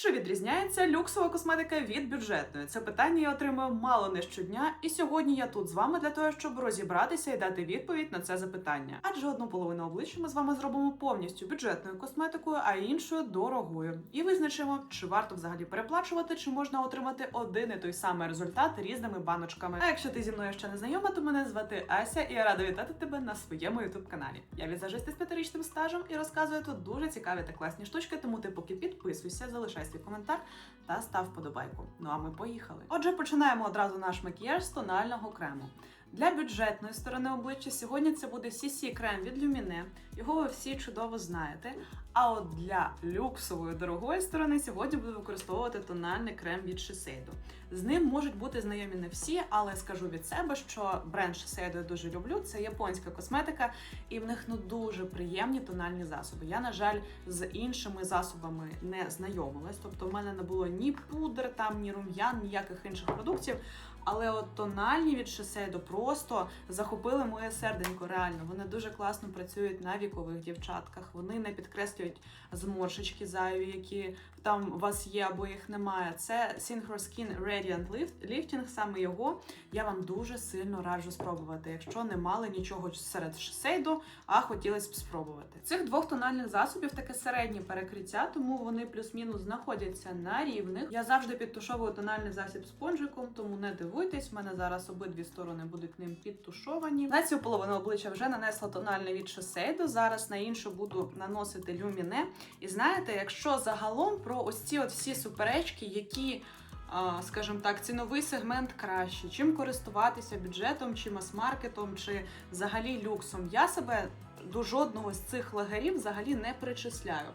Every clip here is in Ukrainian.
Чи відрізняється люксова косметика від бюджетної? Це питання я отримую мало не щодня, і сьогодні я тут з вами для того, щоб розібратися і дати відповідь на це запитання. Адже одну половину обличчя ми з вами зробимо повністю бюджетною косметикою, а іншу дорогою. І визначимо, чи варто взагалі переплачувати, чи можна отримати один і той самий результат різними баночками. А якщо ти зі мною ще не знайома, то мене звати Ася, і я рада вітати тебе на своєму ютуб каналі. Я візажист із п'ятирічним стажем і розказую тут дуже цікаві та класні штучки, тому ти поки підписуйся, залишай свій коментар та став вподобайку. Ну а ми поїхали. Отже, починаємо одразу наш макіяж з тонального крему. Для бюджетної сторони обличчя сьогодні це буде CC крем від Lumine. Його ви всі чудово знаєте. А от для люксової дорогої сторони сьогодні буду використовувати тональний крем від Shiseido. З ним можуть бути знайомі не всі, але скажу від себе, що бренд Shiseido я дуже люблю. Це японська косметика, і в них ну дуже приємні тональні засоби. Я, на жаль, з іншими засобами не знайомилась. Тобто, в мене не було ні пудр, там, ні рум'ян, ніяких інших продуктів. Але от тональні від Shiseido просто захопили моє серденько. Реально, вони дуже класно працюють на вікових дівчатках. Вони не підкреслюють зморшечки зайві, які там у вас є або їх немає. Це Synchro Skin Radiant Lift, Lifting, саме його я вам дуже сильно раджу спробувати, якщо не мали нічого серед Shiseido, а хотілося б спробувати. Цих двох тональних засобів таке середнє перекриття, тому вони плюс-мінус знаходяться на рівних. Я завжди підтушовую тональний засіб спонжиком, тому не дивуйтесь, в мене зараз обидві сторони будуть ним підтушовані. На цю половину обличчя вже нанесла тональний від Shiseido, Зараз на іншу буду наносити Lumine. І знаєте, якщо загалом про ось ці от всі суперечки, які скажімо так, ціновий сегмент краще, чим користуватися бюджетом, чи мас-маркетом, чи взагалі люксом. Я себе до жодного з цих лагерів взагалі не причисляю.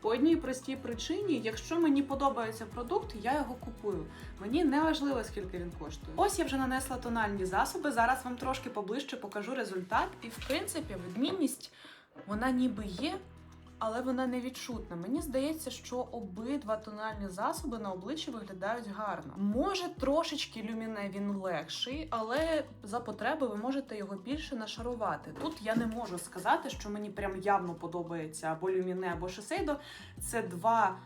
По одній простій причині, якщо мені подобається продукт, я його купую. Мені не важливо, скільки він коштує. Ось я вже нанесла тональні засоби. Зараз вам трошки поближче покажу результат. І в принципі, відмінність вона ніби є, але вона не відчутна. Мені здається, що обидва тональні засоби на обличчі виглядають гарно. Може, трошечки люміне він легший, але за потреби ви можете його більше нашарувати. Тут я не можу сказати, що мені прям явно подобається або люміне, або шосейдо. Це два.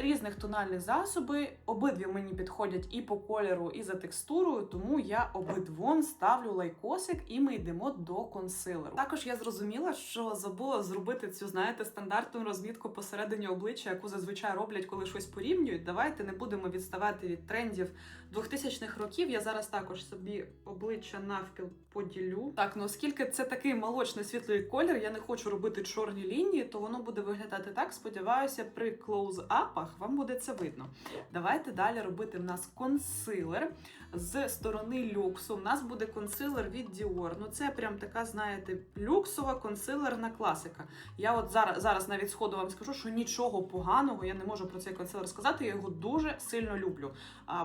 Різних тональних засоби, обидві мені підходять і по кольору, і за текстурою, тому я обидвом ставлю лайкосик і ми йдемо до консилеру. Також я зрозуміла, що забула зробити цю, знаєте, стандартну розмітку посередині обличчя, яку зазвичай роблять, коли щось порівнюють. Давайте не будемо відставати від трендів 2000-х років. Я зараз також собі обличчя навпіл поділю. Так, ну оскільки це такий молочний світлий колір, я не хочу робити чорні лінії, то воно буде виглядати так. Сподіваюся, при клоуз-апах вам буде це видно. Давайте далі робити в нас консилер з сторони люксу. У нас буде консилер від Dior. Ну це прям така, знаєте, люксова консилерна класика. Я от зараз зараз навіть сходу вам скажу, що нічого поганого я не можу про цей консилер сказати. Я його дуже сильно люблю.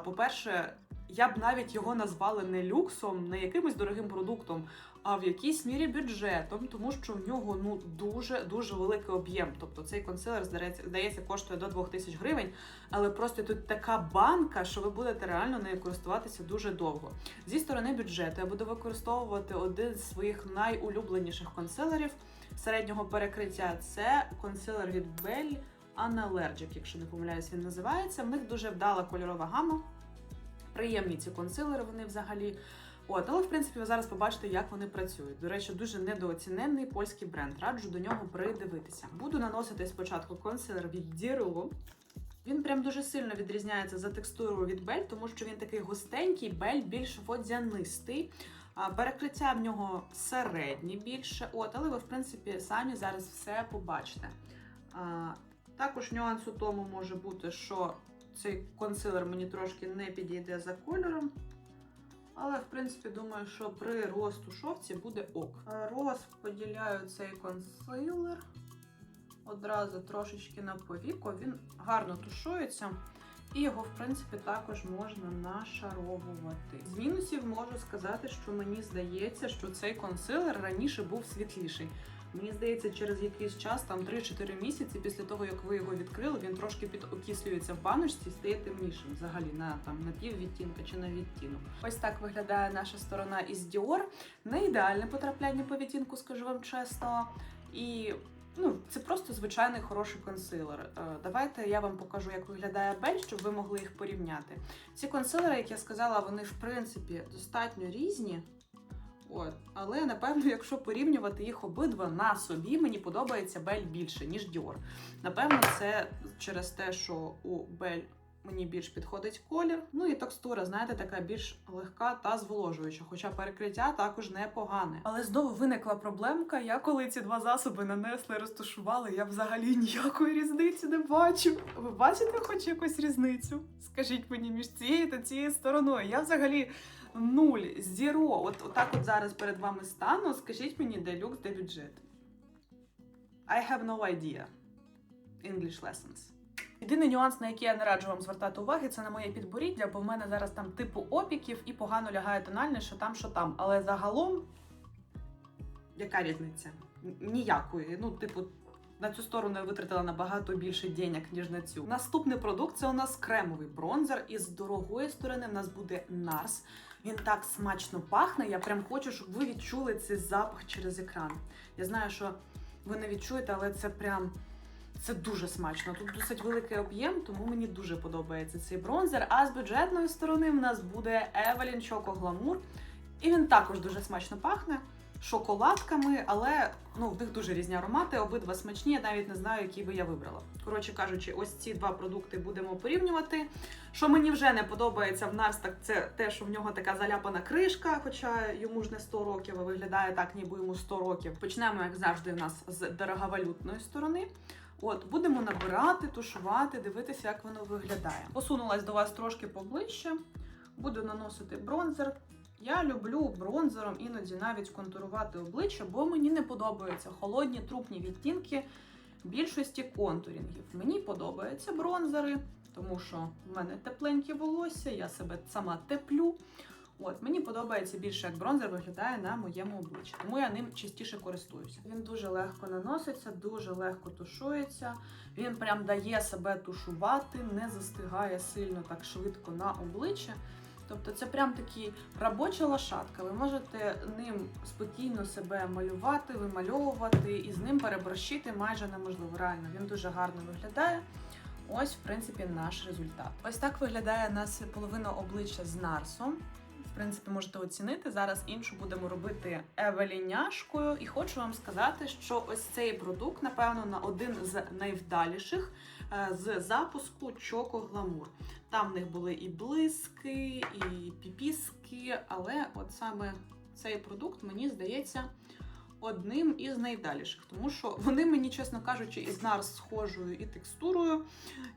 По-перше, я б навіть його назвала не люксом, не якимось дорогим продуктом, а в якійсь мірі бюджетом, тому що в нього ну дуже дуже великий об'єм. Тобто цей консилер здається, коштує до 2000 гривень, але просто тут така банка, що ви будете реально нею користуватися дуже довго. Зі сторони бюджету я буду використовувати один з своїх найулюбленіших консилерів середнього перекриття. Це консилер від Bell Analergic, якщо не помиляюсь, він називається. В них дуже вдала кольорова гама. Приємні ці консилери, вони взагалі. От, але в принципі ви зараз побачите, як вони працюють. До речі, дуже недооціненний польський бренд. Раджу до нього придивитися. Буду наносити спочатку консилер від Діру. Він прям дуже сильно відрізняється за текстурою від Бель, тому що він такий густенький, бель більш водянистий. Перекриття в нього середнє більше. От, але ви, в принципі, самі зараз все побачите. Також нюанс у тому може бути, що цей консилер мені трошки не підійде за кольором. Але, в принципі, думаю, що при розтушовці буде ок. Е, Розподіляю цей консилер. Одразу трошечки на повіку. Він гарно тушується. І його, в принципі, також можна нашаровувати. З мінусів можу сказати, що мені здається, що цей консилер раніше був світліший. Мені здається, через якийсь час, там 3-4 місяці, після того, як ви його відкрили, він трошки підокислюється в баночці і стає темнішим взагалі на там на пів відтінка чи на відтінок. Ось так виглядає наша сторона із Dior. Не ідеальне потрапляння по відтінку, скажу вам чесно. І Ну, це просто звичайний хороший консилер. Е, Давайте я вам покажу, як виглядає Бель, щоб ви могли їх порівняти. Ці консилери, як я сказала, вони в принципі достатньо різні. От, але напевно, якщо порівнювати їх обидва на собі, мені подобається Бель більше, ніж Dior. Напевно, це через те, що у Бель мені більш підходить колір. Ну і текстура, знаєте, така більш легка та зволожуюча, хоча перекриття також непогане. Але знову виникла проблемка. Я коли ці два засоби нанесли, розташували, я взагалі ніякої різниці не бачу. Ви бачите хоч якусь різницю? Скажіть мені між цією та цією стороною. Я взагалі нуль, зіро. От отак от зараз перед вами стану. Скажіть мені, де люкс, де бюджет. I have no idea. English lessons. Єдиний нюанс, на який я не раджу вам звертати уваги, це на моє підборіддя, бо в мене зараз там типу опіків і погано лягає тональність, що там, що там. Але загалом, яка різниця? Ніякої. Ну, типу, на цю сторону я витратила набагато більше денег, ніж на цю. Наступний продукт це у нас кремовий бронзер. І з дорогої сторони в нас буде Нарс. Він так смачно пахне. Я прям хочу, щоб ви відчули цей запах через екран. Я знаю, що ви не відчуєте, але це прям. Це дуже смачно. Тут досить великий об'єм, тому мені дуже подобається цей бронзер. А з бюджетної сторони в нас буде Evelyn Choco Glamour. І він також дуже смачно пахне шоколадками, але ну, в них дуже різні аромати, обидва смачні. Я навіть не знаю, який би я вибрала. Коротше кажучи, ось ці два продукти будемо порівнювати. Що мені вже не подобається в Нарс, так це те, що в нього така заляпана кришка, хоча йому ж не 100 років, а виглядає так, ніби йому 100 років. Почнемо, як завжди, в нас з дороговалютної сторони. От, будемо набирати, тушувати, дивитися, як воно виглядає. Посунулась до вас трошки поближче, буду наносити бронзер. Я люблю бронзером іноді навіть контурувати обличчя, бо мені не подобаються холодні трупні відтінки більшості контурінгів. Мені подобаються бронзери, тому що в мене тепленьке волосся, я себе сама теплю. От мені подобається більше, як бронзер виглядає на моєму обличчі, тому я ним частіше користуюся. Він дуже легко наноситься, дуже легко тушується. Він прям дає себе тушувати, не застигає сильно так швидко на обличчя. Тобто це прям такий робоча лошадка. Ви можете ним спокійно себе малювати, вимальовувати і з ним переборщити майже неможливо. Реально, він дуже гарно виглядає. Ось, в принципі, наш результат. Ось так виглядає нас половина обличчя з Нарсом. Принципі, можете оцінити. Зараз іншу будемо робити евеліняшкою. І хочу вам сказати, що ось цей продукт, напевно, на один з найвдаліших е, з запуску Choco Glamour. Там в них були і блиски, і піпіски, але от саме цей продукт, мені здається, одним із найвдаліших, тому що вони мені, чесно кажучи, із Нарс схожою і текстурою,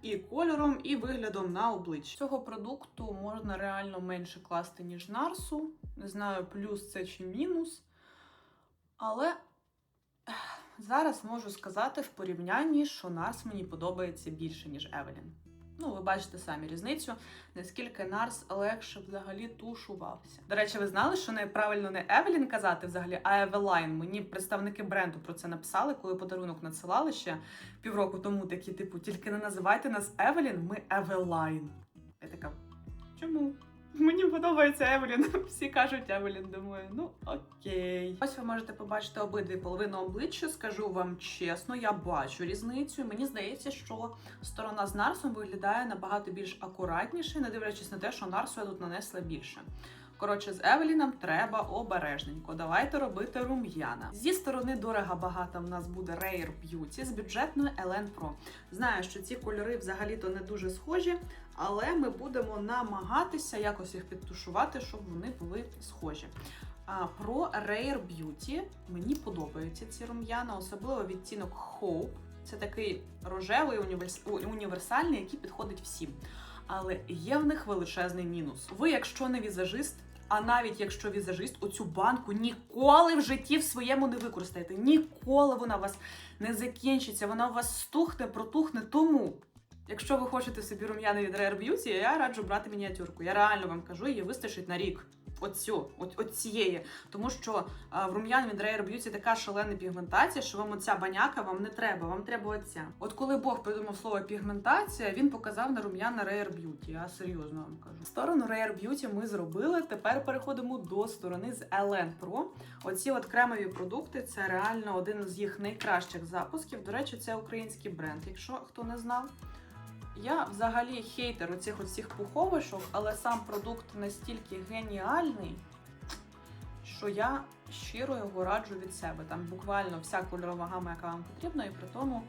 і кольором, і виглядом на обличчі. Цього продукту можна реально менше класти, ніж Нарсу. Не знаю, плюс це чи мінус. Але зараз можу сказати в порівнянні, що Нарс мені подобається більше, ніж Евелін. Ну, ви бачите самі різницю, наскільки Нарс легше взагалі тушувався. До речі, ви знали, що неправильно не Евелін казати взагалі, а Евелайн. Мені представники бренду про це написали, коли подарунок надсилали ще півроку тому. Такі, типу, тільки не називайте нас Евелін, ми Евелайн. Я така, чому? Мені подобається Евелін. Всі кажуть Евелін. Думаю, ну окей. Ось ви можете побачити обидві половини обличчя. Скажу вам чесно, я бачу різницю. Мені здається, що сторона з Нарсом виглядає набагато більш акуратніше, не дивлячись на те, що Нарсу я тут нанесла більше. Коротше, з Евеліном треба обережненько. Давайте робити рум'яна. Зі сторони дорого багато в нас буде Rare Beauty з бюджетною Elen Pro. Знаю, що ці кольори взагалі-то не дуже схожі, але ми будемо намагатися якось їх підтушувати, щоб вони були схожі. А про Rare Beauty мені подобаються ці рум'яна, особливо відтінок Hope. Це такий рожевий універс... універсальний, який підходить всім. Але є в них величезний мінус. Ви, якщо не візажист, а навіть якщо візажист, оцю банку ніколи в житті в своєму не використаєте. Ніколи вона у вас не закінчиться, вона у вас стухне, протухне. Тому, якщо ви хочете собі рум'яна від Rare Beauty, я раджу брати мініатюрку. Я реально вам кажу, її вистачить на рік. оцю, от, от цієї. Тому що а, в рум'ян від Rare Beauty така шалена пігментація, що вам оця баняка вам не треба, вам треба оця. От коли Бог придумав слово пігментація, він показав на рум'яна Rare Beauty. Я серйозно вам кажу. Сторону Rare Beauty ми зробили. Тепер переходимо до сторони з Elen Pro. Оці от кремові продукти це реально один з їх найкращих запусків. До речі, це український бренд, якщо хто не знав. Я взагалі хейтер оцих пуховишок, але сам продукт настільки геніальний, що я щиро його раджу від себе. Там буквально вся кольорова гама, яка вам потрібна, і при тому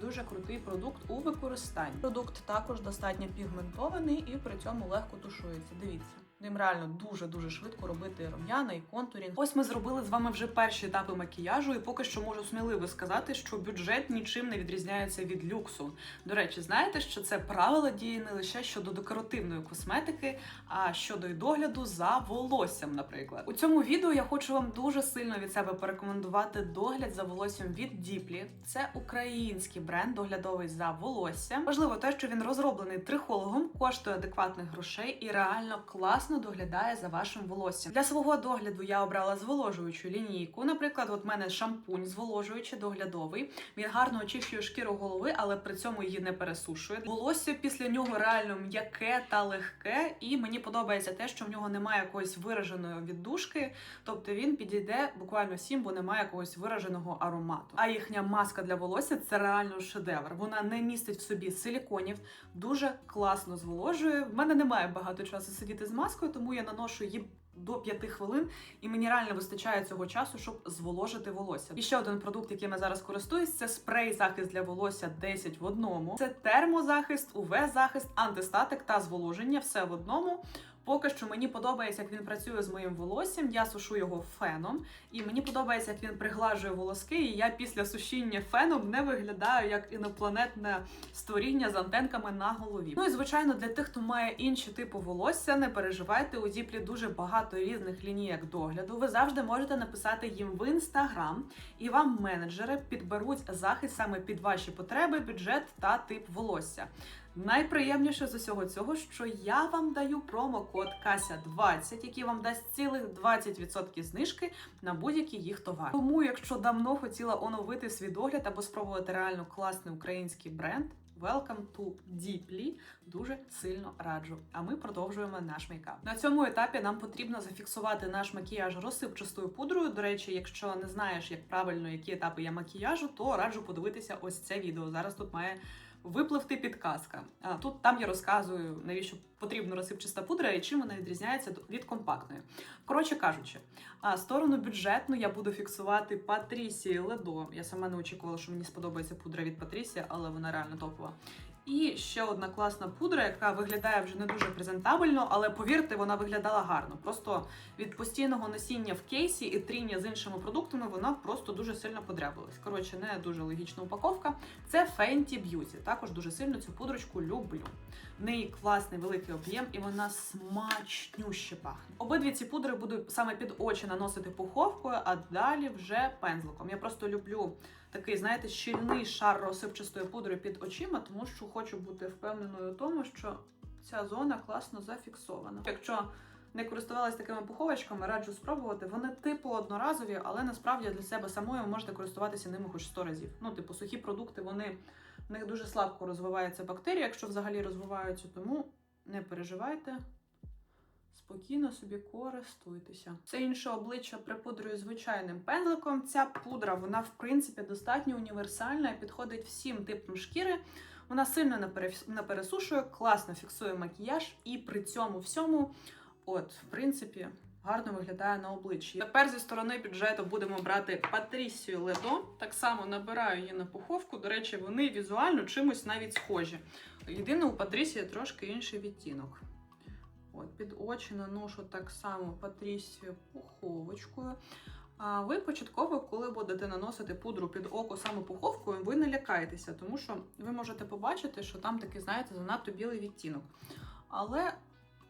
дуже крутий продукт у використанні. Продукт також достатньо пігментований і при цьому легко тушується. Дивіться. Ним реально дуже дуже швидко робити рум'яна і контурінг. Ось ми зробили з вами вже перші етапи макіяжу, і поки що можу сміливо сказати, що бюджет нічим не відрізняється від люксу. До речі, знаєте, що це правило діє не лише щодо декоративної косметики, а щодо й догляду за волоссям, наприклад. У цьому відео я хочу вам дуже сильно від себе порекомендувати догляд за волоссям від Діплі. Це український бренд доглядовий за волоссям. Важливо те, що він розроблений трихологом, коштує адекватних грошей і реально класно доглядає за вашим волоссям. Для свого догляду я обрала зволожуючу лінійку. Наприклад, от мене шампунь зволожуючий доглядовий. Він гарно очищує шкіру голови, але при цьому її не пересушує. Волосся після нього реально м'яке та легке, і мені подобається те, що в нього немає якоїсь вираженої віддушки. Тобто він підійде буквально всім, бо немає якогось вираженого аромату. А їхня маска для волосся це реально шедевр. Вона не містить в собі силіконів, дуже класно зволожує. В мене немає багато часу сидіти з маскою, тому я наношу її. До 5 хвилин, і мені реально вистачає цього часу, щоб зволожити волосся. І ще один продукт, яким я зараз користуюсь, це спрей захист для волосся 10 в одному. Це термозахист, УВ-захист, антистатик та зволоження. Все в одному. Поки що мені подобається, як він працює з моїм волоссям. Я сушу його феном, і мені подобається, як він приглажує волоски. І я після сушіння феном не виглядаю як інопланетне створіння з антенками на голові. Ну і звичайно, для тих, хто має інші типи волосся, не переживайте. У Діплі дуже багато різних лінійок догляду. Ви завжди можете написати їм в інстаграм, і вам менеджери підберуть захист саме під ваші потреби, бюджет та тип волосся. Найприємніше з усього цього, що я вам даю промокод Кася20, який вам дасть цілих 20% знижки на будь-який їх товар. Тому, якщо давно хотіла оновити свій догляд або спробувати реально класний український бренд. Welcome to Deeply. Дуже сильно раджу. А ми продовжуємо наш мейкап. На цьому етапі нам потрібно зафіксувати наш макіяж розсипчастою пудрою. До речі, якщо не знаєш, як правильно які етапи є макіяжу, то раджу подивитися ось це відео. Зараз тут має випливти підказка. Тут там я розказую, навіщо потрібна розсипчаста пудра і чим вона відрізняється від компактної. Коротше кажучи, сторону бюджетну я буду фіксувати Патрісі Ледо. Я сама не очікувала, що мені сподобається пудра від Патрісі, але вона реально топова. І ще одна класна пудра, яка виглядає вже не дуже презентабельно, але повірте, вона виглядала гарно. Просто від постійного носіння в кейсі і тріння з іншими продуктами вона просто дуже сильно подряблилась. Коротше, не дуже логічна упаковка. Це Fenty Beauty. Також дуже сильно цю пудрочку люблю. В неї класний великий об'єм і вона смачнюще пахне. Обидві ці пудри буду саме під очі наносити пуховкою, а далі вже пензликом. Я просто люблю такий, знаєте, щільний шар розсипчастої пудри під очима, тому що хочу бути впевненою у тому, що ця зона класно зафіксована. Якщо не користувалась такими пуховочками, раджу спробувати. Вони типу одноразові, але насправді для себе самої ви можете користуватися ними хоч 100 разів. Ну, типу, сухі продукти, вони в них дуже слабко розвиваються бактерії, якщо взагалі розвиваються, тому не переживайте. Спокійно собі користуйтеся. Все інше обличчя припудрюю звичайним пензликом. Ця пудра, вона в принципі достатньо універсальна і підходить всім типам шкіри. Вона сильно не пересушує, класно фіксує макіяж, і при цьому всьому, от, в принципі, гарно виглядає на обличчі. Тепер зі сторони бюджету будемо брати Патрісію Ледо. Так само набираю її на пуховку. До речі, вони візуально чимось навіть схожі. Єдине, у Патрісії трошки інший відтінок. От, під очі наношу так само Патрісію пуховочкою. А ви початково, коли будете наносити пудру під око саме пуховкою, ви не лякаєтеся, тому що ви можете побачити, що там такий, знаєте, занадто білий відтінок. Але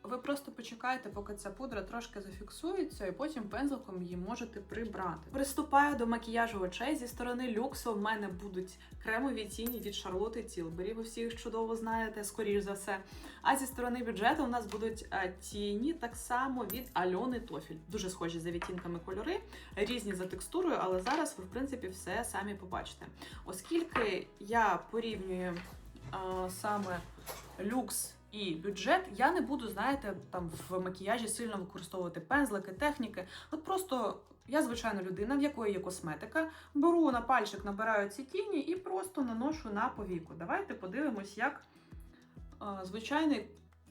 ви просто почекайте, поки ця пудра трошки зафіксується, і потім пензликом її можете прибрати. Приступаю до макіяжу очей. Зі сторони люксу в мене будуть кремові тіні від Шарлоти Тілбері. Ви всі їх чудово знаєте, скоріш за все. А зі сторони бюджету у нас будуть е, тіні так само від Альони Тофіль. Дуже схожі за відтінками кольори, різні за текстурою, але зараз ви, в принципі, все самі побачите. Оскільки я порівнюю е, саме люкс і бюджет, я не буду, знаєте, там в макіяжі сильно використовувати пензлики, техніки. От просто я звичайна людина, в якої є косметика. Беру на пальчик, набираю ці тіні і просто наношу на повіку. Давайте подивимось, як е, звичайний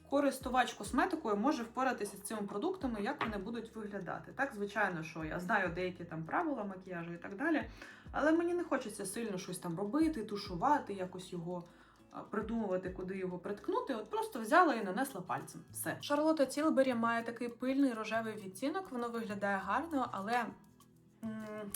користувач косметикою може впоратися з цими продуктами, як вони будуть виглядати. Так, звичайно, що я знаю деякі там правила макіяжу і так далі, але мені не хочеться сильно щось там робити, тушувати, якось його придумувати, куди його приткнути. От просто взяла і нанесла пальцем. Все. Шарлота Тілбері має такий пильний рожевий відтінок, воно виглядає гарно, але. м,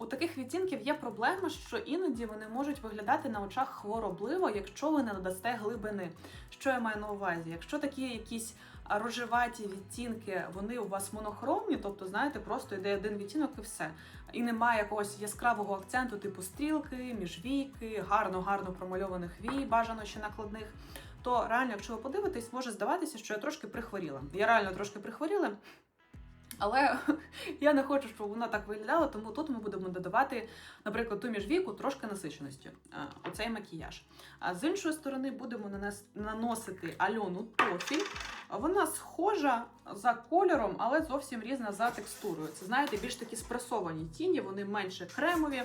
У таких відтінків є проблема, що іноді вони можуть виглядати на очах хворобливо, якщо ви не додасте глибини. Що я маю на увазі? Якщо такі якісь рожеваті відтінки, вони у вас монохромні, тобто, знаєте, просто йде один відтінок і все. І немає якогось яскравого акценту, типу стрілки, міжвійки, гарно-гарно промальованих вій, бажано ще накладних. То реально, якщо ви подивитесь, може здаватися, що я трошки прихворіла. Я реально трошки прихворіла. Але я не хочу, щоб вона так виглядала, тому тут ми будемо додавати, наприклад, ту міжвіку трошки насиченості. Оцей макіяж. А з іншої сторони будемо наносити Альону Тофіль. Вона схожа за кольором, але зовсім різна за текстурою. Це знаєте, більш такі спресовані тіні, вони менше кремові,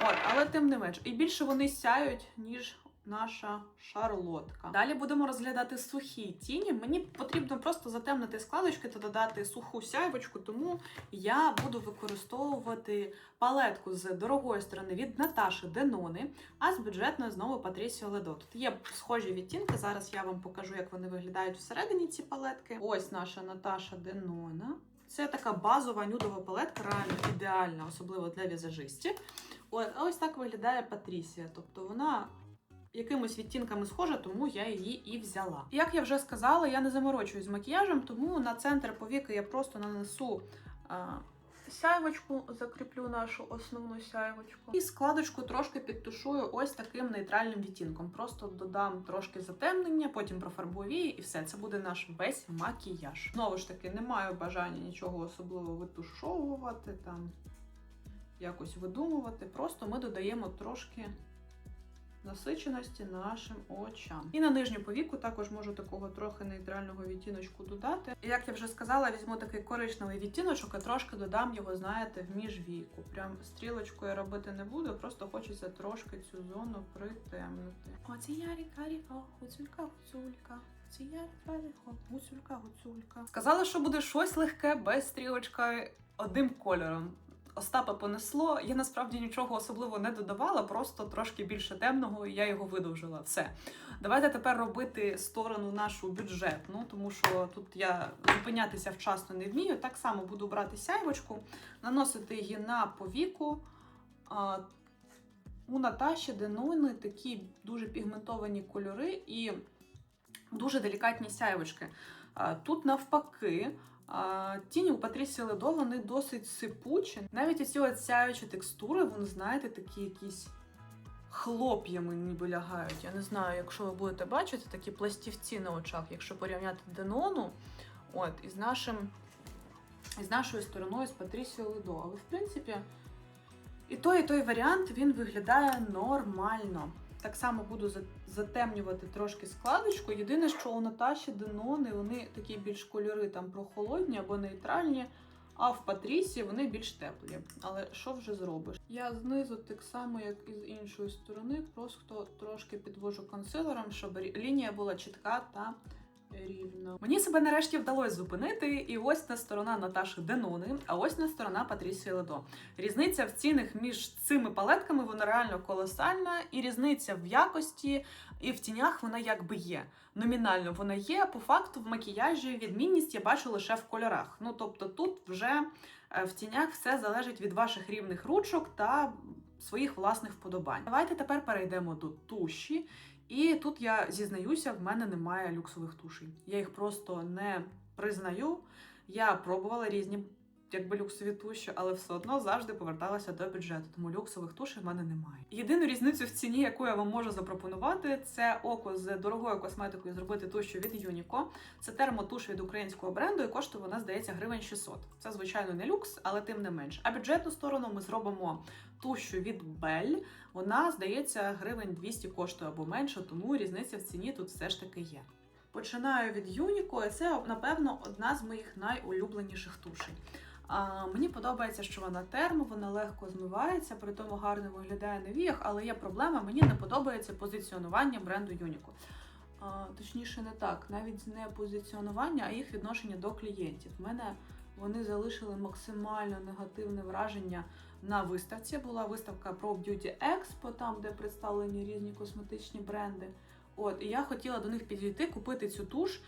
от, але тим не менш. І більше вони сяють, ніж наша шарлотка. Далі будемо розглядати сухі тіні. Мені потрібно просто затемнити складочки та додати суху сяйвочку, тому я буду використовувати палетку з дорогої сторони від Наташі Денони, а з бюджетної знову Патрісіо Ледо. Тут є схожі відтінки. Зараз я вам покажу, як вони виглядають всередині ці палетки. Ось наша Наташа Денона. Це така базова нюдова палетка, реально ідеальна, особливо для візажистів. От, ось так виглядає Патрісія. Тобто вона якимись відтінками схожа, тому я її і взяла. Як я вже сказала, я не заморочуюсь з макіяжем, тому на центр повіки я просто нанесу. Сяйвочку закріплю нашу основну сяйвочку. І складочку трошки підтушую ось таким нейтральним відтінком. Просто додам трошки затемнення, потім профарбую і все. Це буде наш весь макіяж. Знову ж таки, не маю бажання нічого особливо витушовувати, там якось видумувати. Просто ми додаємо трошки насиченості нашим очам. І на нижню повіку також можу такого трохи нейтрального відтіночку додати. І як я вже сказала, візьму такий коричневий відтіночок і трошки додам його, знаєте, в міжвійку. Прям стрілочкою робити не буду, просто хочеться трошки цю зону притемнити. Оці ярі каріко, гуцулька, гуцулька. Гуцулька, гуцулька. Сказала, що буде щось легке без стрілочка одним кольором. Остапа понесло. Я насправді нічого особливо не додавала, просто трошки більше темного, і я його видовжила. Все. Давайте тепер робити сторону нашу бюджетну, тому що тут я зупинятися вчасно не вмію. Так само буду брати сяйвочку, наносити її на повіку. У Наташі Денони такі дуже пігментовані кольори і дуже делікатні сяйвочки. Тут навпаки. Тіні у Патрісі Ледо вони досить сипучі. Навіть оці сяючі текстури, вони, знаєте, такі якісь хлоп'ями ніби лягають. Я не знаю, якщо ви будете бачити такі пластівці на очах, якщо порівняти Денону, от, із нашим. Із нашою стороною з Патрісіо Ледо. Але в принципі, і той, і той варіант він виглядає нормально. Так само буду затемнювати трошки складочку. Єдине, що у Наташі Денони вони такі більш кольори там прохолодні або нейтральні, а в Патрісі вони більш теплі. Але що вже зробиш? Я знизу так само, як і з іншої сторони, просто трошки підвожу консилером, щоб лінія була чітка та рівна. Мені себе нарешті вдалося зупинити, і ось на сторона Наташі Денони, а ось на сторона Патрісії Ледо. Різниця в цінах між цими палетками вона реально колосальна, і різниця в якості і в тінях вона якби є. Номінально вона є. По факту в макіяжі відмінність я бачу лише в кольорах. Ну тобто тут вже е, в тінях все залежить від ваших рівних ручок та своїх власних вподобань. Давайте тепер перейдемо до туші. І тут я зізнаюся, в мене немає люксових тушей. Я їх просто не признаю. Я пробувала різні якби люксові туші, але все одно завжди поверталася до бюджету, тому люксових тушей в мене немає. Єдину різницю в ціні, яку я вам можу запропонувати, це око з дорогою косметикою зробити тушю від Юніко. Це термотуш від українського бренду, і коштує вона, здається, гривень 600. Це, звичайно, не люкс, але тим не менш. А бюджетну сторону ми зробимо тущу від Bell. Вона, здається, гривень 200 коштує або менше, тому різниця в ціні тут все ж таки є. Починаю від Юніко, і це, напевно, одна з моїх найулюбленіших тушей. А, мені подобається, що вона термо, вона легко змивається, при тому гарно виглядає на віях, але є проблема, мені не подобається позиціонування бренду Юніко. А, точніше, не так, навіть не позиціонування, а їх відношення до клієнтів. В мене вони залишили максимально негативне враження на виставці. Була виставка про Beauty Expo, там де представлені різні косметичні бренди. От, і я хотіла до них підійти, купити цю туш.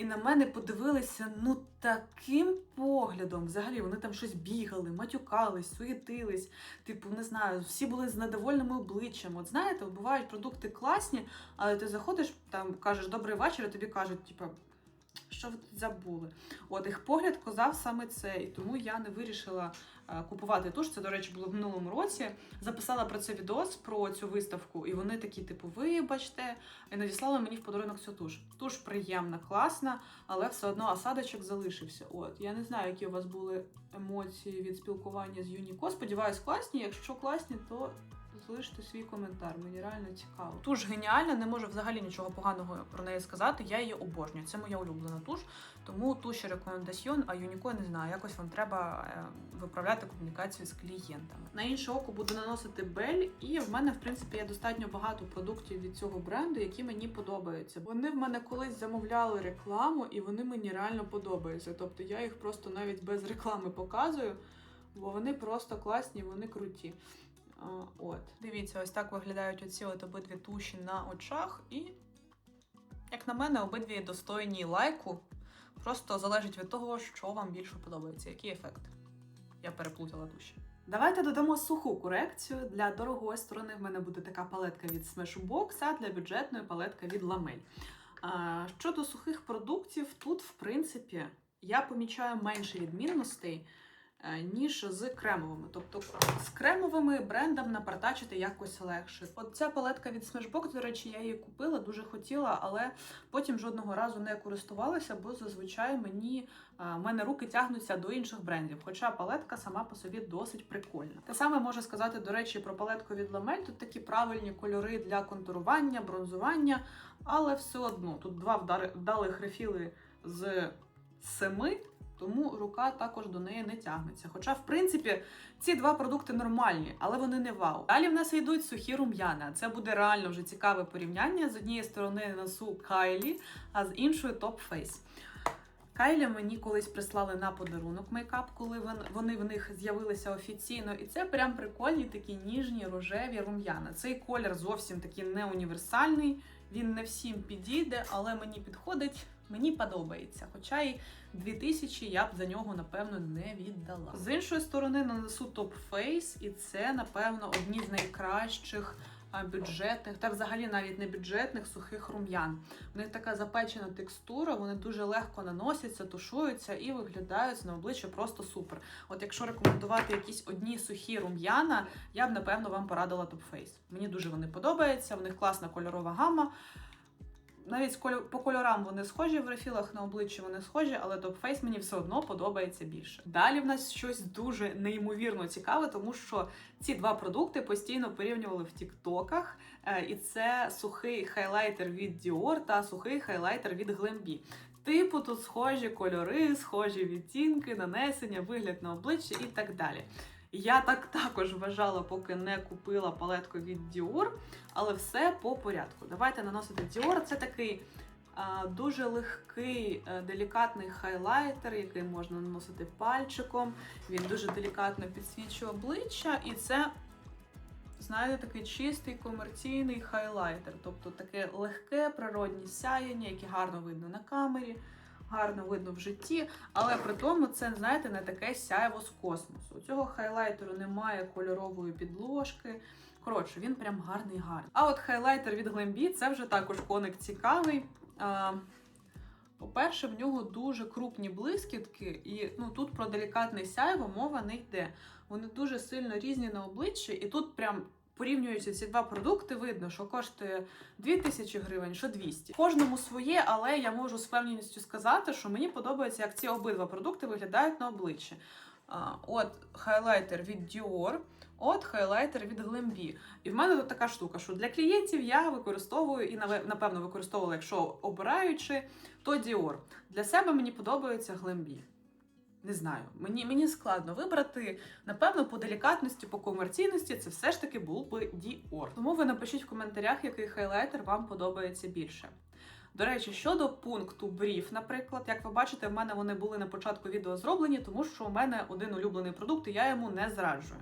І на мене подивилися ну таким поглядом. Взагалі вони там щось бігали, матюкались, суєтились. Типу, не знаю, всі були з недовольними обличчям. От знаєте, бувають продукти класні, але ти заходиш, там кажеш добрий вечір, і тобі кажуть, типу, що ви забули? От їх погляд казав саме це, і тому я не вирішила е, купувати туш. Це, до речі, було в минулому році. Записала про це відос про цю виставку, і вони такі, типу, вибачте, і надіслали мені в подарунок цю туш. Туш приємна, класна, але все одно осадочок залишився. От я не знаю, які у вас були емоції від спілкування з Юніко. Сподіваюсь, класні. Якщо класні, то залиште свій коментар. Мені реально цікаво. Туш геніальна, не можу взагалі нічого поганого про неї сказати. Я її обожнюю. Це моя улюблена туш. Тому туші рекомендаціон, а Юніко не знаю. Якось вам треба е, виправляти комунікацію з клієнтами. На інше око буду наносити бель, і в мене, в принципі, є достатньо багато продуктів від цього бренду, які мені подобаються. Вони в мене колись замовляли рекламу, і вони мені реально подобаються. Тобто я їх просто навіть без реклами показую, бо вони просто класні, вони круті. От, дивіться, ось так виглядають оці от обидві туші на очах, і, як на мене, обидві достойні лайку. Просто залежить від того, що вам більше подобається, який ефект. Я переплутала туші. Давайте додамо суху корекцію. Для дорогої сторони в мене буде така палетка від Smashbox, а для бюджетної палетка від Lamel. Щодо сухих продуктів, тут, в принципі, я помічаю менше відмінностей, ніж з кремовими. Тобто з кремовими брендом напартачити якось легше. От ця палетка від Smashbox, до речі, я її купила, дуже хотіла, але потім жодного разу не користувалася, бо зазвичай мені в мене руки тягнуться до інших брендів. Хоча палетка сама по собі досить прикольна. Те саме можу сказати, до речі, про палетку від Lamel. Тут такі правильні кольори для контурування, бронзування, але все одно тут два вдалих рефіли з семи. Тому рука також до неї не тягнеться. Хоча, в принципі, ці два продукти нормальні, але вони не вау. Далі в нас йдуть сухі рум'яна. Це буде реально вже цікаве порівняння. З однієї сторони носу Кайлі, а з іншої Top Face. Кайлі мені колись прислали на подарунок мейкап, коли вони в них з'явилися офіційно. І це прям прикольні такі ніжні рожеві рум'яна. Цей колір зовсім такий не універсальний. Він не всім підійде, але мені підходить, мені подобається. Хоча й 2000 я б за нього, напевно, не віддала. З іншої сторони, нанесу топ фейс, і це, напевно, одні з найкращих бюджетних, та взагалі навіть не бюджетних сухих рум'ян. В них така запечена текстура, вони дуже легко наносяться, тушуються і виглядають на обличчя просто супер. От якщо рекомендувати якісь одні сухі рум'яна, я б напевно вам порадила Top Face. Мені дуже вони подобаються, в них класна кольорова гама. Навіть по кольорам вони схожі в рефілах на обличчі вони схожі, але Face мені все одно подобається більше. Далі в нас щось дуже неймовірно цікаве, тому що ці два продукти постійно порівнювали в Тіктоках. Е, І це сухий хайлайтер від Dior та сухий хайлайтер від Glambi. Типу, тут схожі кольори, схожі відтінки, нанесення, вигляд на обличчя і так далі. Я так також вважала, поки не купила палетку від Dior, але все по порядку. Давайте наносити Dior. Це такий а, дуже легкий, е, делікатний хайлайтер, який можна наносити пальчиком. Він дуже делікатно підсвічує обличчя, і це, знаєте, такий чистий комерційний хайлайтер, тобто таке легке природнє сяєння, яке гарно видно на камері. Гарно видно в житті, але при тому це, знаєте, не таке сяйво з космосу. У цього хайлайтеру немає кольорової підложки, Коротше, він прям гарний гарний. А от хайлайтер від Glambi це вже також коник цікавий. По-перше, в нього дуже крупні блискітки, і ну тут про делікатне сяйво мова не йде. Вони дуже сильно різні на обличчі, і тут прям. Порівнюючи ці два продукти, видно, що коштує 2000 гривень, що 200. Кожному своє, але я можу з впевненістю сказати, що мені подобається, як ці обидва продукти виглядають на обличчі. От хайлайтер від Dior, от хайлайтер від Glambi. І в мене тут така штука, що для клієнтів я використовую і напевно використовувала, якщо обираючи, то Dior. Для себе мені подобається Glambi. Не знаю, мені, мені складно вибрати. Напевно, по делікатності, по комерційності це все ж таки був би Dior. Тому ви напишіть в коментарях, який хайлайтер вам подобається більше. До речі, щодо пункту брів, наприклад, як ви бачите, в мене вони були на початку відео зроблені, тому що у мене один улюблений продукт, і я йому не зраджую.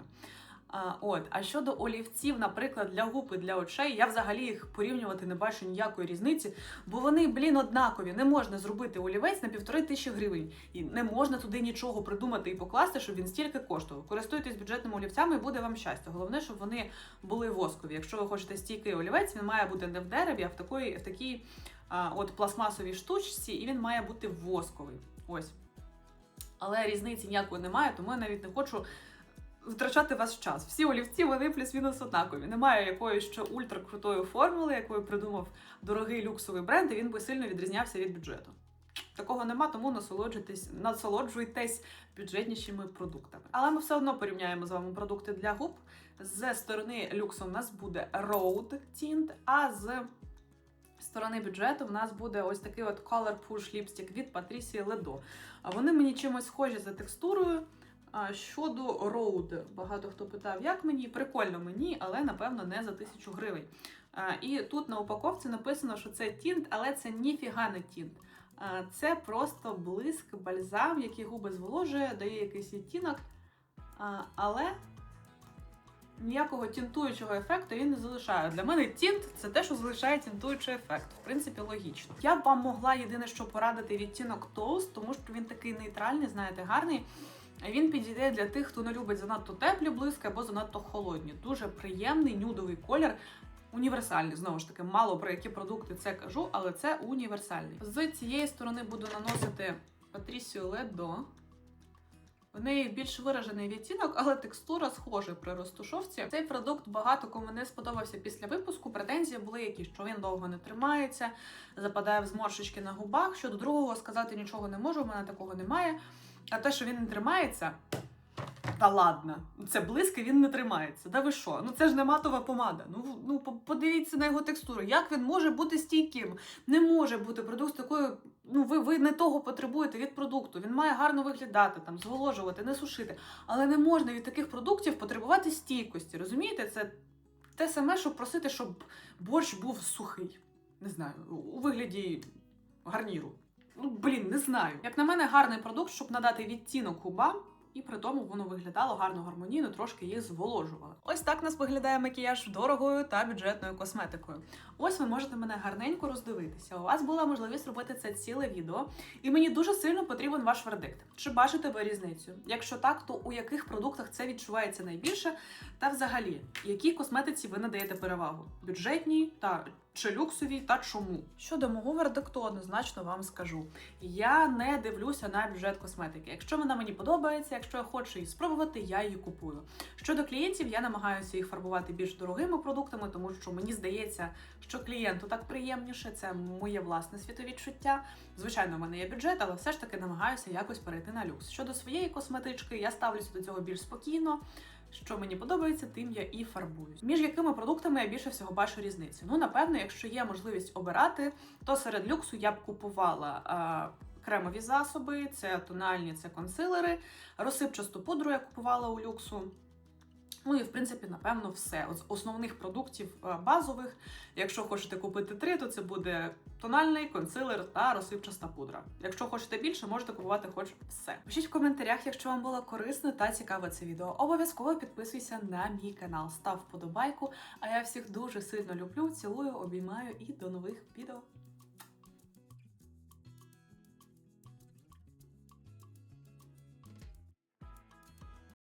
А, от, а щодо олівців, наприклад, для губ і для очей, я взагалі їх порівнювати не бачу ніякої різниці, бо вони, блін, однакові. Не можна зробити олівець на півтори тисячі гривень. І не можна туди нічого придумати і покласти, щоб він стільки коштував. Користуйтесь бюджетними олівцями, і буде вам щастя. Головне, щоб вони були воскові. Якщо ви хочете стійкий олівець, він має бути не в дереві, а в такої, в такій а, от пластмасовій штучці, і він має бути восковий. Ось. Але різниці ніякої немає, тому я навіть не хочу втрачати ваш час. Всі олівці вони плюс-мінус однакові. Немає якоїсь ще ультракрутої формули, якою придумав дорогий люксовий бренд, і він би сильно відрізнявся від бюджету. Такого нема, тому насолоджуйтесь, насолоджуйтесь бюджетнішими продуктами. Але ми все одно порівняємо з вами продукти для губ. З сторони люксу у нас буде Road Tint, а з сторони бюджету в нас буде ось такий от Color Push ліпстик від Patricia Ledo. Вони мені чимось схожі за текстурою. Щодо Road, багато хто питав, як мені прикольно мені, але напевно не за тисячу гривень. І тут на упаковці написано, що це тінт, але це ніфіга не тінт. Це просто блиск, бальзам, який губи зволожує, дає якийсь відтінок. Але ніякого тінтуючого ефекту він не залишає. Для мене тінт це те, що залишає тінтуючий ефект. В принципі, логічно. Я б вам могла єдине, що порадити відтінок Toast, тому що він такий нейтральний, знаєте, гарний. Він підійде для тих, хто не любить занадто теплі блиски або занадто холодні. Дуже приємний нюдовий колір. Універсальний, знову ж таки, мало про які продукти це кажу, але це універсальний. З цієї сторони буду наносити Patricio Ledo. В неї більш виражений відтінок, але текстура схожа при розтушовці. Цей продукт багато кому не сподобався після випуску. Претензії були які, що він довго не тримається, западає в зморшечки на губах. Щодо другого сказати нічого не можу, у мене такого немає. А те, що він не тримається, та ладно, це близько, він не тримається. Да ви що? Ну це ж не матова помада. Ну, ну подивіться на його текстуру. Як він може бути стійким? Не може бути продукт такою. Ну, ви, ви не того потребуєте від продукту. Він має гарно виглядати, там, зволожувати, не сушити. Але не можна від таких продуктів потребувати стійкості. Розумієте? Це те саме, що просити, щоб борщ був сухий. Не знаю, у вигляді гарніру. Ну, блін, не знаю. Як на мене, гарний продукт, щоб надати відтінок губам, і при тому воно виглядало гарно гармонійно, трошки їх зволожувало. Ось так нас виглядає макіяж дорогою та бюджетною косметикою. Ось ви можете мене гарненько роздивитися. У вас була можливість робити це ціле відео, і мені дуже сильно потрібен ваш вердикт. Чи бачите ви різницю? Якщо так, то у яких продуктах це відчувається найбільше? Та взагалі, якій косметиці ви надаєте перевагу? Бюджетній та чи люксовій, та чому? Щодо мого вердикту, однозначно вам скажу. Я не дивлюся на бюджет косметики. Якщо вона мені подобається, якщо я хочу її спробувати, я її купую. Щодо клієнтів, я намагаюся їх фарбувати більш дорогими продуктами, тому що мені здається, що клієнту так приємніше. Це моє власне світовідчуття. Звичайно, в мене є бюджет, але все ж таки намагаюся якось перейти на люкс. Щодо своєї косметички, я ставлюся до цього більш спокійно. Що мені подобається, тим я і фарбуюсь. Між якими продуктами я більше всього бачу різницю? Ну, напевно, якщо є можливість обирати, то серед люксу я б купувала е, кремові засоби, це тональні, це консилери, розсипчасту пудру я купувала у люксу. Ну і в принципі, напевно, все. З основних продуктів е, базових. Якщо хочете купити три, то це буде тональний консилер та розсипчаста пудра. Якщо хочете більше, можете купувати хоч все. Пишіть в коментарях, якщо вам було корисно та цікаве це відео. Обов'язково підписуйся на мій канал, став вподобайку. А я всіх дуже сильно люблю, цілую, обіймаю і до нових відео.